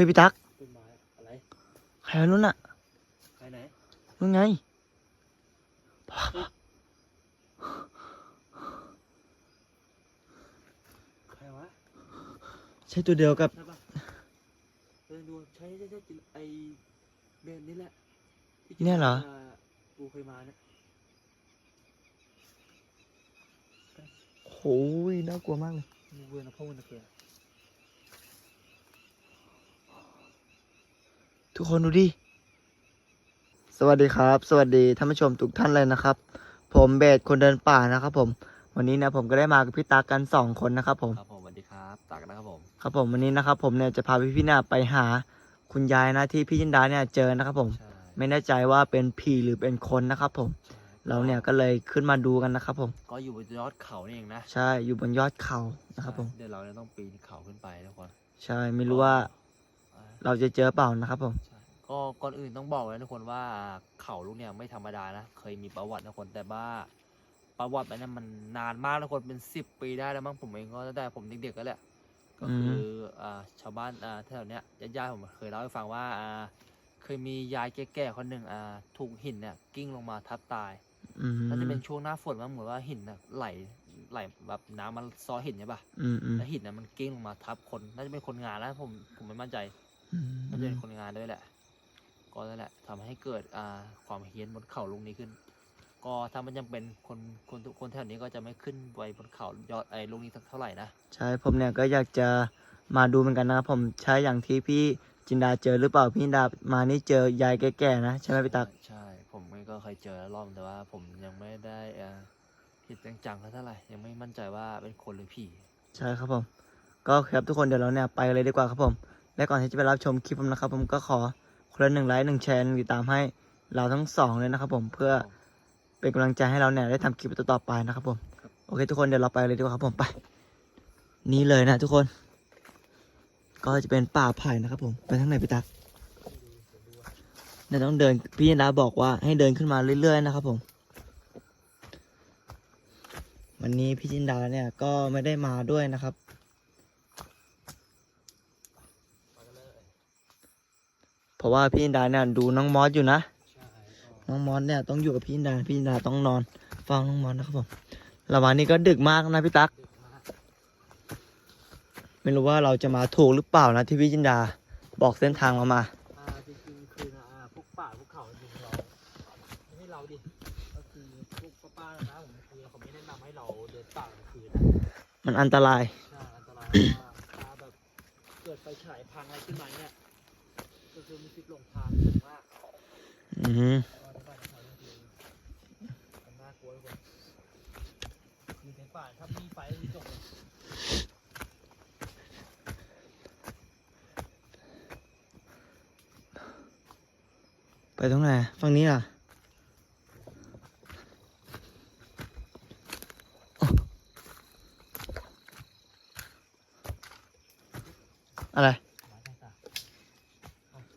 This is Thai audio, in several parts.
ฮ้ยพี่ตั๊กต้นไม้อะไรใครวะนู้นน่ะใครไหนนู้นไงใครวะใช่ตัวเดียวกับใช่ปะเดินดูใช่ใช่ใช่ไอเบนนี่แหละที่กิเนี่ยเหรอากูเคยมาเนี่ยโหยน่ากลัวมากเลยมูเวอร์นะพ่อวันนะเพื่อน ทุกคนดูดิ สวัสดีครับ สวัสดีท่านผู้ชมทุกท่านเลยนะครับ ผมเบสคนเดินป่านะครับ ผม วันนี้นะผมก็ได้มากับพี่ตากันสองคนนะครับ ผมครับผมสวัสดีครับตักนะครับผมครับผมวันนี้นะครับ ผมเนี่ยจะพาพี่พี่ๆเนี่ยไปหาคุณยายนะที่พี่ยินดาเนี่ยเจอนะครับ ผมใช่ไม่แน่ใจว่าเป็นผีหรือเป็นคนนะครับ ผมใช่เราเนี่ยก็เลยขึ้นมาดูกันนะครับ ผม ก็อยู่บนยอดเขานี่เองนะใช่อยู่บนยอดเขานะครับ ผมใช่เดี๋ยวเราเนี่ยต้องปีนเขาขึ้นไปทุกคนใช่ไม่รู้ว่าอ่าเราจะเจอเปล่านะครับ ผมใช่ ก็ก่อนอื่นต้องบอกเลยนะทุกคนว่าเขาลูกเนี่ยไม่ธรรมดานะ เคยมีประวัตินะทุกคนแต่ว่าประวัติมันนั้นมันนานมากนะทุกคนเป็นสิบปีได้แล้วมั้งผมเองก็ตั้งแต่ผมเด็กๆก็แหละก็คืออ่าชาวบ้านอ่าแถวเนี้ยญาติๆผมเคยเล่าให้ฟังว่าอ่าเคยมียายแก่ๆคนหนึ่งอ่าถูกหินเนี่ยกิ้งลงมาทับตายอืมน่าจะเป็นช่วงหน้าฝนมั้งเหมือนว่าหินน่ะไหลไหลแบบน้ำมันซ้อหินใช่ปะอืมอืมแล้วหินน่ะมันกิ้งลงมาทับคนน่าจะเป็นคนงานนะผมผมไม่มั่นใจอืมน่าจะเป็นคนงานด้วยแหละ ก็นั่นแหละทำให้เกิดอ่าความเฮี้ยนบนเขาลุงนี้ขึ้น ก็ถ้ามันยังเป็นคนคนทุกคนแถวนี้ก็จะไม่ขึ้นไปบนเขายอดไอ้ลุงนี้สักเท่าไหร่นะใช่ผมเนี่ยก็อยากจะมาดูเหมือนกันนะครับผมใช่อย่างที่พี่จินดาเจอหรือเปล่าพี่จินดามานี่เจอยายแก่ๆนะใช่ไหมพี่ตักใช่ผมก็เคยเจอแล้วรอบแต่ว่าผมยังไม่ได้อ่าเห็นจังๆเท่าไหร่ยังไม่มั่นใจว่าเป็นคนหรือผีใช่ครับผม ก็ครับทุกคนเดี๋ยวเราเนี่ยไปกันเลยดีกว่าครับผม และก่อนที่จะไปรับชมคลิปผมนะครับผมก็ขอ คนละหนึ่งไลค์หนึ่งแชร์ติดตามให้เราทั้งสองเลยนะครับผมเพื่อเป็นกำลังใจให้เราเนี่ยได้ทำคลิปต่อๆไปนะครับผม โอเคทุกคนเดี๋ยวเราไปเลยดีกว่าครับผมไป นี่เลยนะทุกคน ก็จะเป็นป่าไผ่นะครับผมไปทางไหนพี่ตักเดี๋ยวต้องเดินพี่ยินดาบอกว่าให้เดินขึ้นมาเรื่อยๆนะครับผม วันนี้พี่จินดาเนี่ยก็ไม่ได้มาด้วยนะครับ เพราะว่าพี่จินดาเนี่ยดูน้องมอสอยู่นะใช่น้องมอสเนี่ยต้องอยู่กับพี่จินดา พี่จินดาต้องนอนฟังน้องมอสนะครับผมระหว่างนี้ก็ดึกมากนะพี่ตั๊กดึกมากไม่รู้ว่าเราจะมาถูกหรือเปล่านะที่พี่จินดาบอกเส้นทางมามาอ่าจริงๆคืออ่าพวกป่าพวกเขาจริงๆเราไม่ให้เราดิ ก็คือพวกป้าๆนะผมคือเขาไม่แนะนำให้เราเดินป่ากลางคืนนะมันอันตราย ใช่อันตรายมากถ้าแบบเกิดไฟฉายพังอะไรขึ้นมาเนี่ยก็ คือมีสิทธิ์หลงทางสูงมากอืมก็ในป่าในเขาเนี่ยคือมันน่ากลัวทุกคนมีในป่าถ้ามีไฟมีจบเลยไปตรงไหนฝั่งนี้ล่ะอะไร หมาต่างๆเอาไป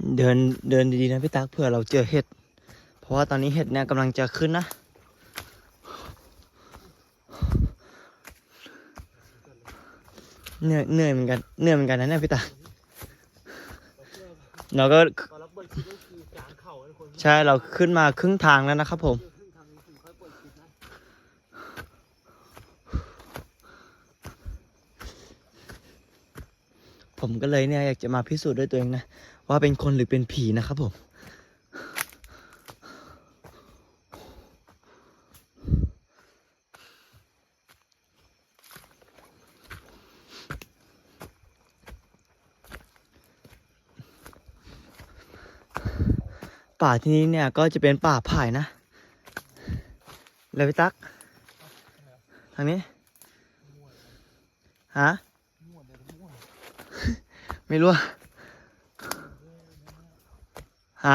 ไป เดินเดินดีๆนะพี่ตั๊กเผื่อเราเจอเห็ด เพราะว่าตอนนี้เห็ดเนี่ยกำลังจะขึ้นนะ เหนื่อยเหนื่อยเหมือนกันเหนื่อยเหมือนกันนะเนี่ยพี่ตักเราเราก็ใช่เราขึ้นมาครึ่งทางแล้วนะครับผมผมก็เลยเนี่ยอยากจะมาพิสูจน์ด้วยตัวเองนะ ว่าเป็นคนหรือเป็นผีนะครับผม ป่าที่นี้เนี่ยก็จะเป็นป่าไผ่นะเลยพี่ตั๊กทางนี้ ฮะ ไม่รู้ อ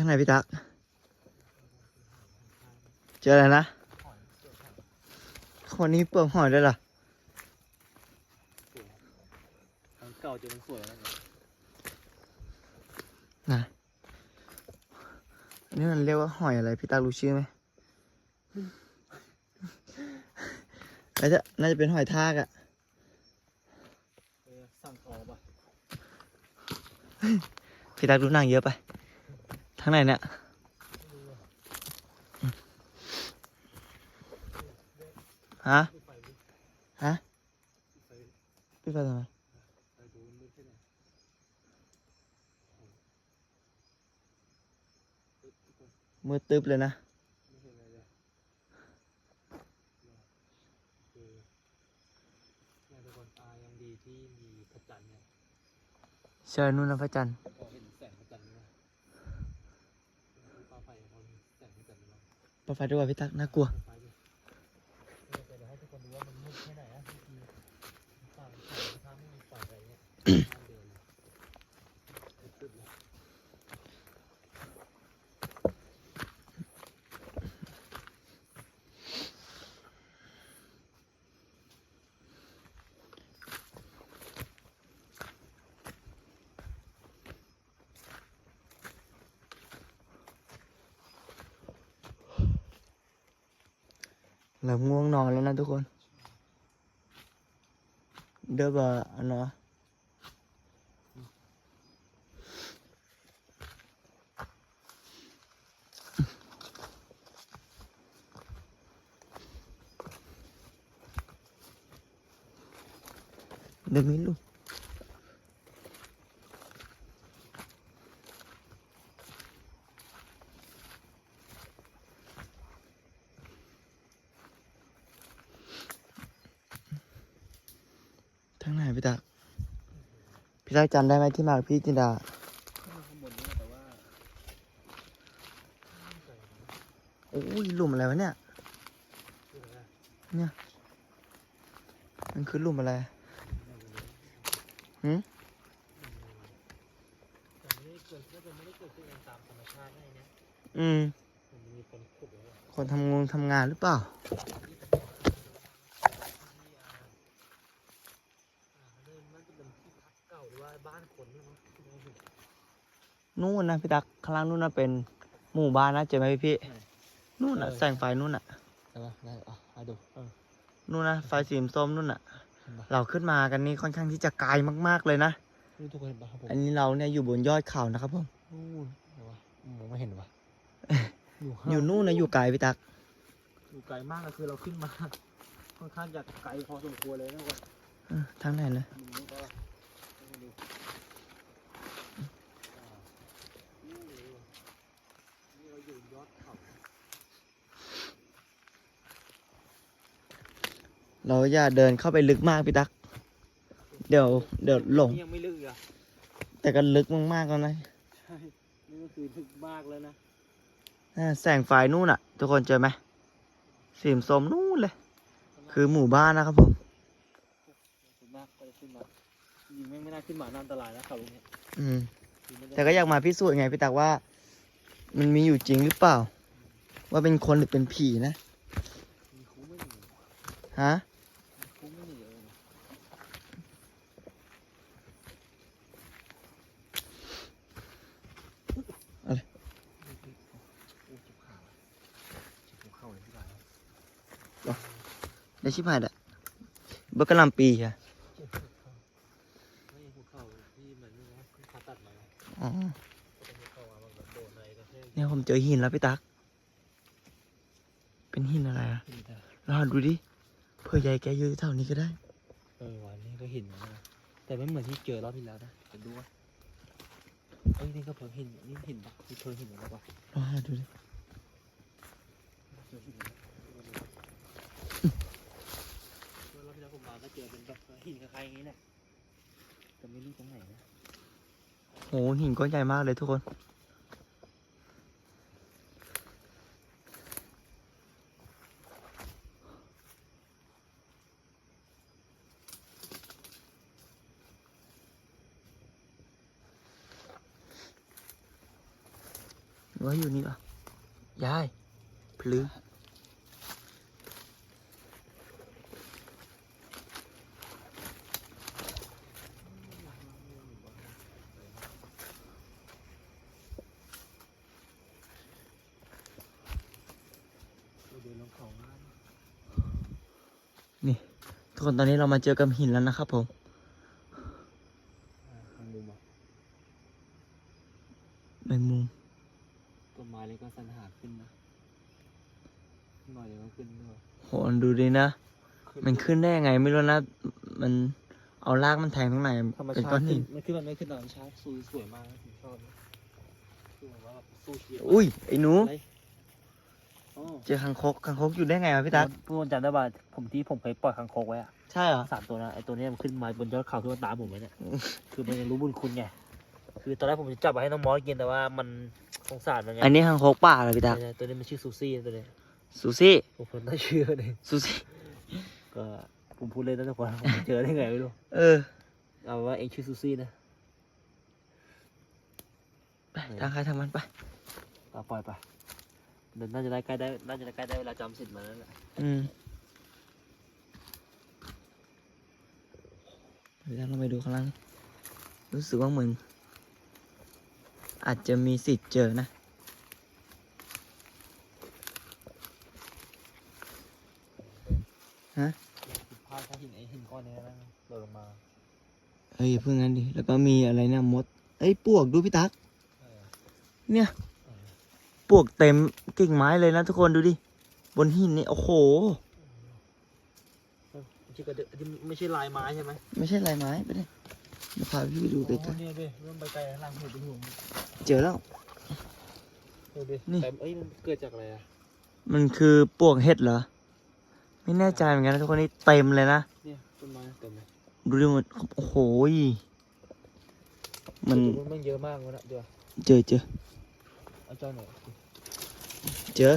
ะฮะทางไหนพี่ตัก เจออะไรนะหอยเกี่ยวหอยคนนี้เปลือกหอยด้วยเหรอสวยมันเก่าจนมันสวยแล้วเนี่ยไหนอันนี้มันเรียกว่าหอยอะไรพี่ตักรู้ชื่อไหมน่าจะน่าจะเป็นหอยทากอะเออสั่งทองปะพี่ตักดูหนังเยอะไป ทางไหนเนี่ยฮะไปดิฮะไปพี่ไปทำไมไปดูมันใช่ไหมเฮ้ยทุกคนมืดตึ๊บเลยนะไม่เห็นอะไรเลยคือเนี่ยทุกคนตายังดีที่มีพระจันทร์เนี่ยเชิญนู่นนะพระจันทร์ ปะไฟด้วยพี่ตักน่ากลัว ปลาไฟดิเดี๋ยวให้ทุกคนดูว่ามันมืดแค่ไหนอะบางทีฝั่งฝั่งทางไม่มีไฟอะไรเนี่ยห้ามเดินเลยมืดๆเลย เริ่มง่วงนอนแล้วนะทุกคนเดี๋ยวแบบอันเนาะเดี๋ยวไม่รู้างไหนพี่ตาพี่ตาจำได้ไหมที่มาพี่จินดาโอ้ยหลุมอะไรวะเนี่ยเนี่ยมันคือหลุมอะไรหืมอืม คนทำงงทำงานหรือเปล่าเริ่มน่าจะเป็นที่พักเก่าหรือว่าบ้านคนเนี่ยมั้งที่เราเห็น นู่นนะพี่ตักข้างล่างนู่นนะเป็นหมู่บ้านนะเจอไหมพี่พี่ไหนนู่นน่ะเออแสงไฟนู่นน่ะใช่ปะได้อะอะดูเออนู่นนะไฟสีส้มนู่นน่ะเห็นปะเราขึ้นมากันนี่ค่อนข้างที่จะไกลมากๆเลยนะนี่ทุกคนเห็นปะครับผมอันนี้เราเนี่ยอยู่บนยอดเขานะครับผมนู่นเห็นปะมองไม่เห็นวะอยู่อยู่นู่นนะอยู่ไกลพี่ตัก อยู่ไกลมากก็คือเราขึ้นมา ค่อนข้างจะไกลพอสมควรเลยนะทุกคนเออทางไหนนะมุมนี้ก็ให้ดูอ่านี่นี่เราอยู่ยอดเขา เราอย่าเดินเข้าไปลึกมากพี่ตักเดี๋ยวเดี๋ยวหลงนี่ยังไม่ลึกอีกอะแต่ก็ลึกมากๆแล้วนะใช่นี่ก็คือลึกมากแล้วนะอ่าแสงไฟนู่นน่ะ ทุกคนเจอไหมสีส้มนู่นเลย คือหมู่บ้านนะครับผม ส่วนมากก็จะขึ้นมายิงไม่ไม่น่าขึ้นมาน่าอันตรายนะเขาตรงเนี้ยอืม คือไม่ได้แต่ก็อยากมาพิสูจน์ไงพี่ตักว่า มันมีอยู่จริงหรือเปล่า ว่าเป็นคนหรือเป็นผีนะ มีคุ้มไม่หนีฮะ มีคุ้มไม่หนีเลยนะ อะไร โอ้ยเจ็บขาเจ็บหัวเข่าเลยพี่บ่าว ได้ชิบหายละเบอร์กะหลำปีอะเจ็บหัวเข่าไม่หัวเข่าที่เหมือนนี่นะเพิ่งผ่าตัดมาไงอ๋อก็เป็นหัวเข่ามาแบบโดนอะไรก็แค่เนี่ยผมเจอหินแล้วพี่ตัก เป็นหินอะไรอะหินอะรอดูดิ เพื่อใหญ่แกอยู่แถวนี้ก็ได้ เออวันนี้ก็หินเหมือนกันนะแต่ไม่เหมือนที่เจอรอบที่แล้วนะเดี๋ยวดูว่าเอ้ยนี่ก็เพิ่งหินนี่หินปะนี่เพิ่งหินแล้วปะรอดูดิเจอหินแล้วรอบที่แล้วผมมาก็ เจอเป็นแบบหินคล้ายๆอย่างนี้แหละแต่ไม่รู้ตรงไหนนะโหหินก้อนใหญ่มากเลยทุกคนรือว่าอยู่นี่ปะยายพลือ เดินลงเขาง่าย นี่ ทุกคนตอนนี้เรามาเจอกับหินแล้วนะครับผมทางมุมอะแมงมุมต้นไม้เล็กก็สันหาขึ้นนะหน่อยเดี๋ยวก็ขึ้นด้วยโหดูดินะ มันขึ้นได้ยังไงไม่รู้นะ มันเอารากมันแทงตรงไหนธรรมเป็นชาก้อตินหินมันขึ้นมันไม่ขึ้นธรรมชาติสวยสวยมากนะผมชอบนะคือแบบว่าสู้ชีวิตอุ้ยไอ้หนูอะไรอ๋อ เจอคังคกคังคกอยู่ได้ไงวะพี่ตั๊กพี่มนต์จำได้ป่ะผมที่ผมเคยปล่อยคังคกไว้อะใช่เหรอสามตัวนะไอตัวเนี้ยมันขึ้นมาบนยอดเขาขึ้นมาตามผมไว้เนี่ยอืมคือมันยังรู้บุญคุณไงคือตอนแรกผมจะจับมาให้น้องมอสกินแต่ว่ามันสงสารมันไงอันนี้คังคกป่าเหรอพี่ตั๊กเนี่ยตัวนี้มันชื่อซูซี่นะตัวนี้ซูซี่ผมคนน่าเชื่อเลยซูซี่ก็ผมพูดเล่นนะทุกคนผมเจอได้ไงไม่รู้เออเอาว่าเองชื่อซูซี่นะไปทางใครทางมันไปเอาปล่อยไป เดี๋ยวน่าจะได้ใกล้ได้น่าจะได้ใกล้ได้เวลาจำสิทธิ์มาแล้วแหละอืมพี่ตั๊กเราไปดูข้างล่าง รู้สึกว่าเหมือน อาจจะมีสิทธิ์เจอนะ ฮะ ผิดพลาดถ้าหินไอ้หินก้อนนี้นะหล่นลงมาเฮ้ยอย่าเพิ่งงั้นดิ แล้วก็มีอะไรนะมด เอ้ย ปวกดูพี่ตั๊กเออเนี่ยเออ ปวกเต็มกิ่งไม้เลยนะทุกคนดูดิ บนหินนี่โอ้โหไม่ใช่กระเดที่ไม่ใช่ลายไม้ใช่ไหมไม่ใช่ลายไม้ไปเลยเดี๋ยวพาพี่ไปดูใกล้โอ้เนี่ยดิเริ่มไปไกลล่างหัวไปห่วงๆเจอแล้วดูดินี่แต่เอ้ยมันเกิดจากอะไรอะมันคือปวกเห็ดเหรอ ไม่แน่ใจเหมือนกันนะทุกคนนี่เต็มเลยนะเนี่ยต้นไม้เต็มเลยดูดิมันโอ้โหยมันมันมันเยอะมากเลยนะเดี๋ยวเจอเจอเอาเจ้าหน่อย เจอ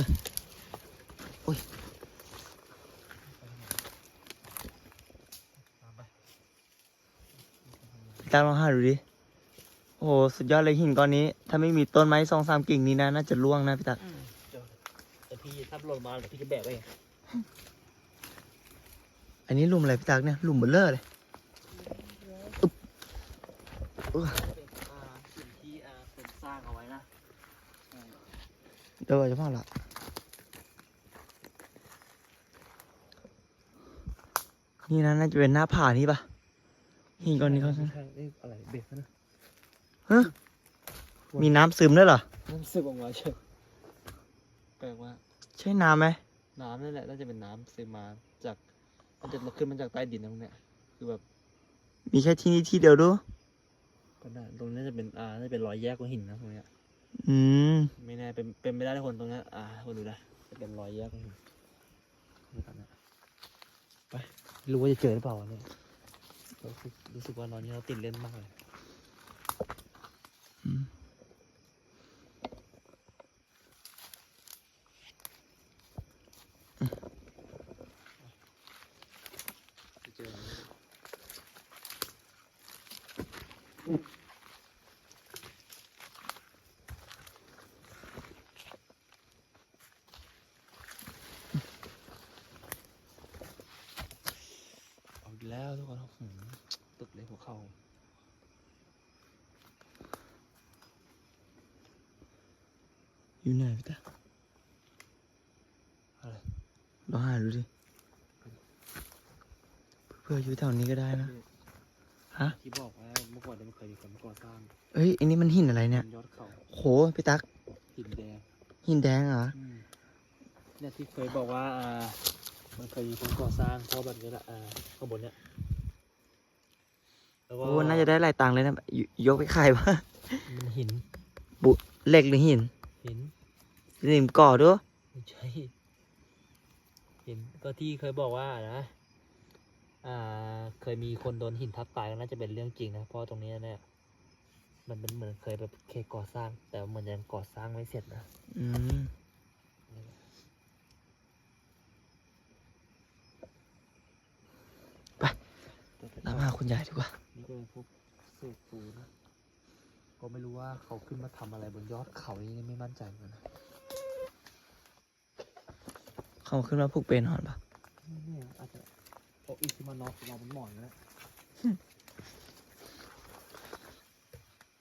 ตามไปตามลองหาดูดิ โอ้โห สุดยอดเลยหินก้อนนี้ ถ้าไม่มีต้นไม้สองสามกิ่งนี้นะ น่าจะร่วงนะพี่ตักเจ้าแต่พี่ถ้าหล่นมาเดี๋ยวพี่จะแบกไปเองอันนี้หลุมอะไรพี่ตักเนี่ยหลุมเบลเลอร์เลย เป็นอ่าสิ่งที่อ่าเป็นสร้างเอาไว้นะ เดี๋ยวจะพ่อละนี่นะน่าจะเป็นหน้าผานี่ปะหินก้อนนี้เขาใช่นี่อะไรเบรกนะฮะมีน้ำซึมด้วยเหรอ น้ำซึมออกมาเชียวแปลว่า ใช่น้ำไหม น้ำนั่นแหละน่าจะเป็นน้ำซึมมาจากมันจะขึ้นมาจากใต้ดินนะพวกเนี้ยคือแบบ มีแค่ที่นี่ที่เดียวดูก็น่าตรงนี้น่าจะเป็นอ่าน่าจะเป็นรอยแยกของหินนะตรงเนี้ย อืมไม่แน่เป็นเป็นไม่ได้ทุกคนตรงนี้อ่าคนดูนะจะเป็นรอยแยกของหินนี่ตอนนะไปรู้ว่าจะเจอหรือเปล่าเนี่ยรู้สึกรู้สึกว่านอนนี้เราติดเล่นมากเลยอืม จะเจอไหม เอาอีกแล้วทุกคนหืมตึกเลยหัวเข่าอยู่ไหนพี่ตาอะไรลองหาดูดิ เพื่ออยู่แถวนี้ก็ได้นะ ฮะ ที่บอกว่าเมื่อก่อนเนี่ยมันเคยมีคนก่อสร้างเอ้ย อันนี้มันหินอะไรเนี่ยบนยอดเขาโห พี่ตัก หินแดงหินแดงเหรอเนี่ยที่เคยบอกว่าอ่ามันเคยมีคนก่อสร้างเพราะแบบนี้แหละอ่าข้างบนเนี่ย แล้วก็โอ้น่าจะได้หลายตังค์เลยนะยยกไปขายวะมันหินบุเหล็กหรือหินหินหินก่อด้วยไม่ใช่หินก็ที่เคยบอกว่านะ อ่า เคยมีคนโดนหินทับตายก็น่าจะเป็นเรื่องจริงนะเพราะตรงนี้เนี่ยมันเป็นเหมือนเคยแบบเคยก่อสร้าง แต่เหมือนยังก่อสร้างไม่เสร็จนะ อืม แต่แต่ ตามหา คุณยายดีกว่า นี่ก็เป็นพวกเศษปูนนะก็ไม่รู้ว่าเขาขึ้นมาทำอะไรบนยอดเขานี่ไม่มั่นใจเหมือนกันนะเขาขึ้นมาผูกเปรนหอนปะไม่แน่อาจจะโออิซิมานอฟเราบนหมอนก็ได้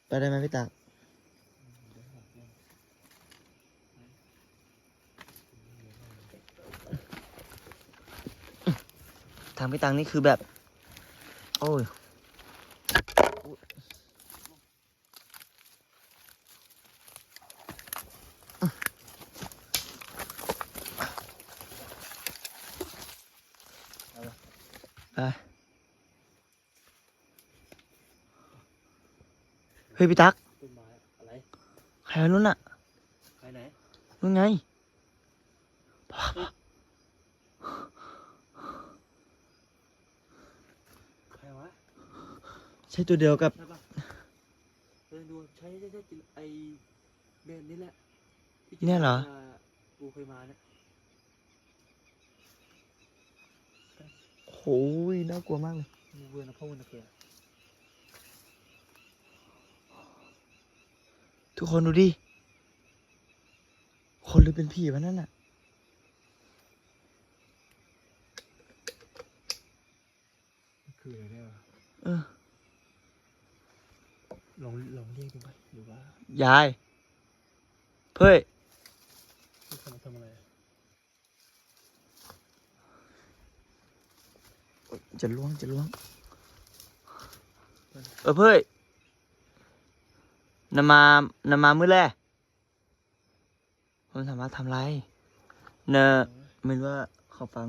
ไปได้ไหมพี่ตักทางพี่ตังนี่คือแบบ โอ้ยไปเฮ้ยพี่ตักต้นไม้อะไรใครวะนู้นน่ะใครไหนนู้นไง ใครวะ ใช่ตัวเดียวกับ ใช่ปะเดินดูใช่ใช่ใช่กินไอเบนนี่แหละที่กิเนี่ยเหรอมากูเคยมาเนี่ยโหยน่ากลัวมากเลยมูเวอร์นะพ่อวันนะเพียทุกคนดูดิ คนหรือเป็นผีวะนั่นน่ะ คืออะไรเนี่ยวะเออ ลองลองเรียกดูไหมหรือว่ายาย เพ่ยที่เขามาทำอะไรอะจะล่วงจะล่วง เออเพ่ยนำมานำมามื้อแรกผมสามารถทำไร เนอะไม่รู้ว่าเขาฟัง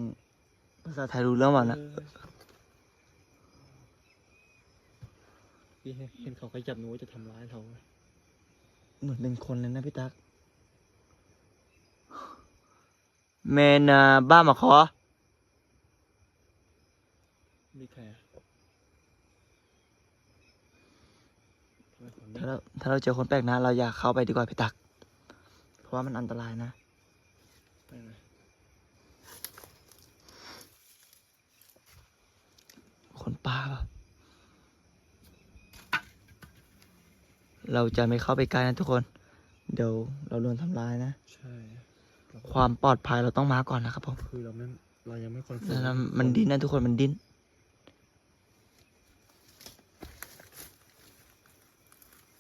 ภาษาไทยรู้เรื่องเปล่านะ เออ พี่เห็นเห็นเขาขยับหนูว่าจะทำร้ายเขาไหมเหมือนเป็นคนเลยนะพี่ตักเมนอ่าบ้ามาขอมีใครอะทำไมคนนี้ถ้าเราถ้าเราเจอคนแปลกหน้าเราอย่าเข้าไปดีกว่าพี่ตัก เพราะว่ามันอันตรายนะ ไปไหนคนป่าปะ เราจะไม่เข้าไปใกล้นะทุกคน เดี๋ยวเราโดนทำร้ายนะ ใช่เราก็ความปลอดภัยเราต้องมาก่อนนะครับผมคือเราไม่เรายังไม่คอนเฟิร์แล้วมมันดิ้นนะทุกคนมันดิ้น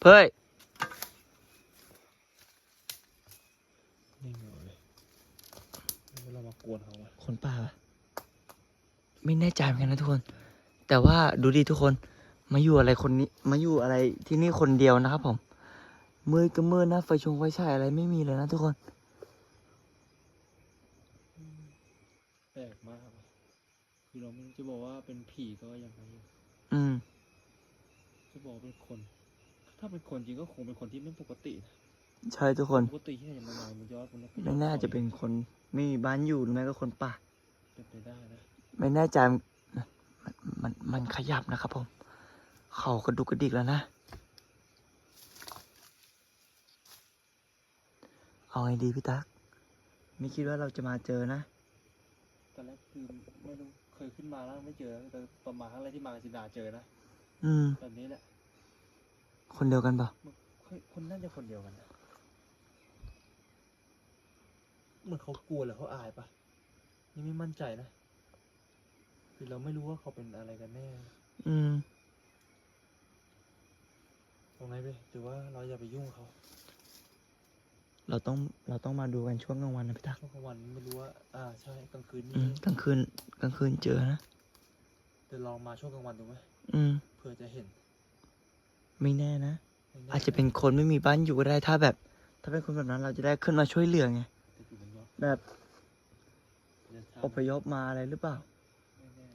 เพ่ยนิ่งเลยแล้วเรามากวนเขาอะคนป่าปะไม่แน่ใจเหมือนกันนะทุกคน แต่ว่าดูดิทุกคน มาอยู่อะไรคนนี้ มาอยู่อะไรที่นี่คนเดียวนะครับผม มืดก็มืดนะ ไฟชงไฟฉายอะไรไม่มีเลยนะทุกคน แปลกมากอะคือเราไม่จะบอกว่าเป็นผีก็ยังไงอยู่อืม จะบอกว่าเป็นคน ถ้าเป็นคนจริงก็คงเป็นคนที่ไม่ปกตินะใช่ทุกคน ปกติที่ไหนมันนอนมันยอดมันแล้วก็ไม่น่าจะเป็นคนไม่มีบ้านอยู่หรือไม่ก็คนป่า เป็นไปได้นะ ไม่แน่ใจมันมันมันขยับนะครับผม เขากระดุกกระดิกแล้วนะ เอาไงดีพี่ตั๊กไม่คิดว่าเราจะมาเจอนะ ตอนแรกคือไม่รู้เคยขึ้นมาแล้วไม่เจอแต่ประมาณครั้งแรกที่มากับจินดาเจอนะอืม แบบนี้แหละ คนเดียวกันเปล่ามันเฮ้ยคนน่าจะคนเดียวกันนะเหมือนเขากลัวหรือเขาอายปะยังไม่มั่นใจนะ คือเราไม่รู้ว่าเขาเป็นอะไรกันแน่ อืมต รงไหนไปหรือว่าเราอย่าไปยุ่งกับเขาเราต้องเราต้องมาดูกันช่วงกลางวันนะพี่ตั๊กช่วงกลางวันไม่รู้ว่าอ่าใช่กลางคืนอืนี่มกลางคืนกลางคืนเจอนะเดี๋ยวลองมาช่วงกลางวันดูไหมอืม เผื่อจะเห็นไม่แน่นะ ไม่แอาจจะเป็นคนไม่มีบ้านอยู่ก็ได้ถ้าแบบ ถ้าเป็นคนแบบนั้นเราจะได้ขึ้นมาช่วยเหลือไงแต่อยู่บนยอดแบบเดินทางอพยพมาอะไรหรือเปล่า ไม่แน่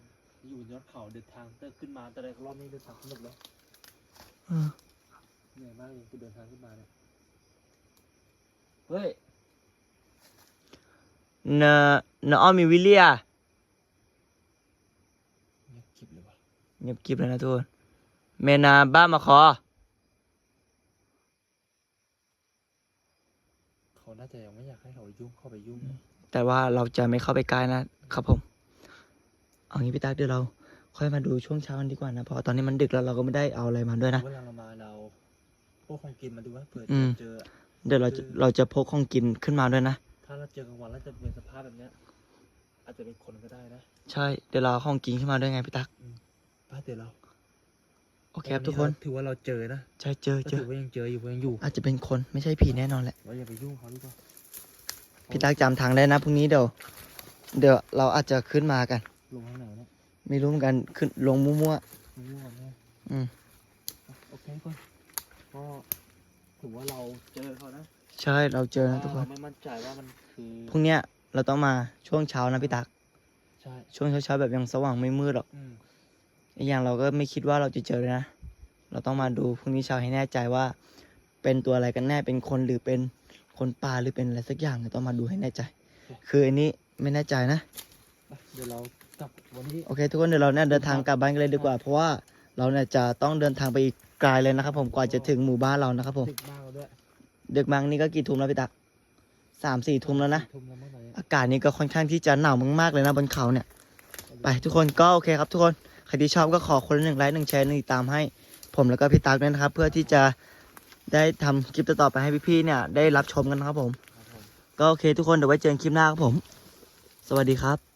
อยู่บนยอดเขาเดินทางแต่ขึ้นมาแต่ละรอบนี้เดินทางสนุกแล้ว เออ เหนื่อยมากเลยกูเดินทางขึ้นมาเนี่ยเฮ้ยเนเนออมีวิลเลียเงียบกริบเลยวะเงียบกริบเลยนะทุกคนเมนาบ้ามาขอเขาน่าจะยังไม่อยากให้เรายุ่งเข้าไปยุ่ง แต่ว่าเราจะไม่เข้าไปใกล้นะครับผม เอางี้พี่ตั๊กเดี๋ยวเรา ค่อยมาดูช่วงเช้ากันดีกว่านะเพราะว่าตอนนี้มันดึกแล้วเราก็ไม่ได้เอาอะไรมาด้วยนะ เวลาเรามาเรา พวกของกินมาดูว่าเผื่ออืมเจอเดี๋ยวเราจะเราจะพกของกินขึ้นมาด้วยนะ ถ้าเราเจอกลางวันแล้วจะเป็นสภาพแบบเนี้ย อาจจะเป็นคนก็ได้นะ ใช่ เดี๋ยวเราเอาของกินขึ้นมาด้วยไงพี่ตักป้าเดี๋ยวเรา โอเคครับทุกคน ถือว่าเราเจอนะใช่เจอก็เจอถือว่ายังเจออยู่ยังอยู่ อาจจะเป็นคนไม่ใช่ผีแน่นอนแหละเราอย่าไปยุ่งเขาดีกว่าพี่ตักจำทางได้นะพรุ่งนี้เดี๋ยวเดี๋ยวเราอาจจะขึ้นมากัน ลงทางไหนเนี่ยไม่รู้เหมือนกันขึ้นลงมั่วไม่รู้ก่อนนะๆอืมโอเคก่อน ก็ถือว่าเราเจอเขานะใช่เราเจอนะทุกคเรานไม่มั่นใจว่ามันคือพรุ่งเนี้ยเราต้องมาช่วงเช้านะพี่ตัก ใช่ช่วงเช้าๆแบบยังสว่างไม่มืดหรอก อืมอีกอย่างเราก็ไม่คิดว่าเราจะเจอเลยนะ เราต้องมาดูพรุ่งนี้เช้าให้แน่ใจว่า เป็นตัวอะไรกันแน่ เป็นคนหรือเป็นคนป่าหรือเป็นอะไรสักอย่างต้องมาดูให้แน่ใจ คืออันนี้ไม่แน่ใจนะ ไปเดี๋ยวเรากลับวันนี้ โอเค ทุกคนเดี๋ยวเราเนี่ยเดินทางกลับบ้านกันเลยดีกว่า เพราะว่าเราเนี่ยจะต้องเดินทางไปอีก ไกลเลยนะครับ ผมกว่าจะถึงหมู่บ้านเรานะครับ ผม ดึกมากแล้วด้วยดึกมังนี่ก็กี่ทุ่มแล้วพี่ตักสามสี่ทุ่มแล้วนะ ทุ่มแล้วมั้งตอนนี้อากาศนี่ก็ค่อนข้างที่จะหนาวมากๆเลยนะบนเขาเนี่ย ไปทุกคนก็โอเคครับทุกคน ใครที่ชอบก็ขอคนละหนึ่งไลค์หนึ่งแชร์หนึ่งติดตามให้ ผมแล้วก็พี่ตั๊กด้วยนะครับ เพื่อที่จะได้ทำคลิปต่อๆไปให้พี่ๆเนี่ยได้รับชมกันนะครับผม ครับผม ก็โอเคทุกคนเดี๋ยวไว้เจอกันคลิปหน้าครับผม สวัสดีครับ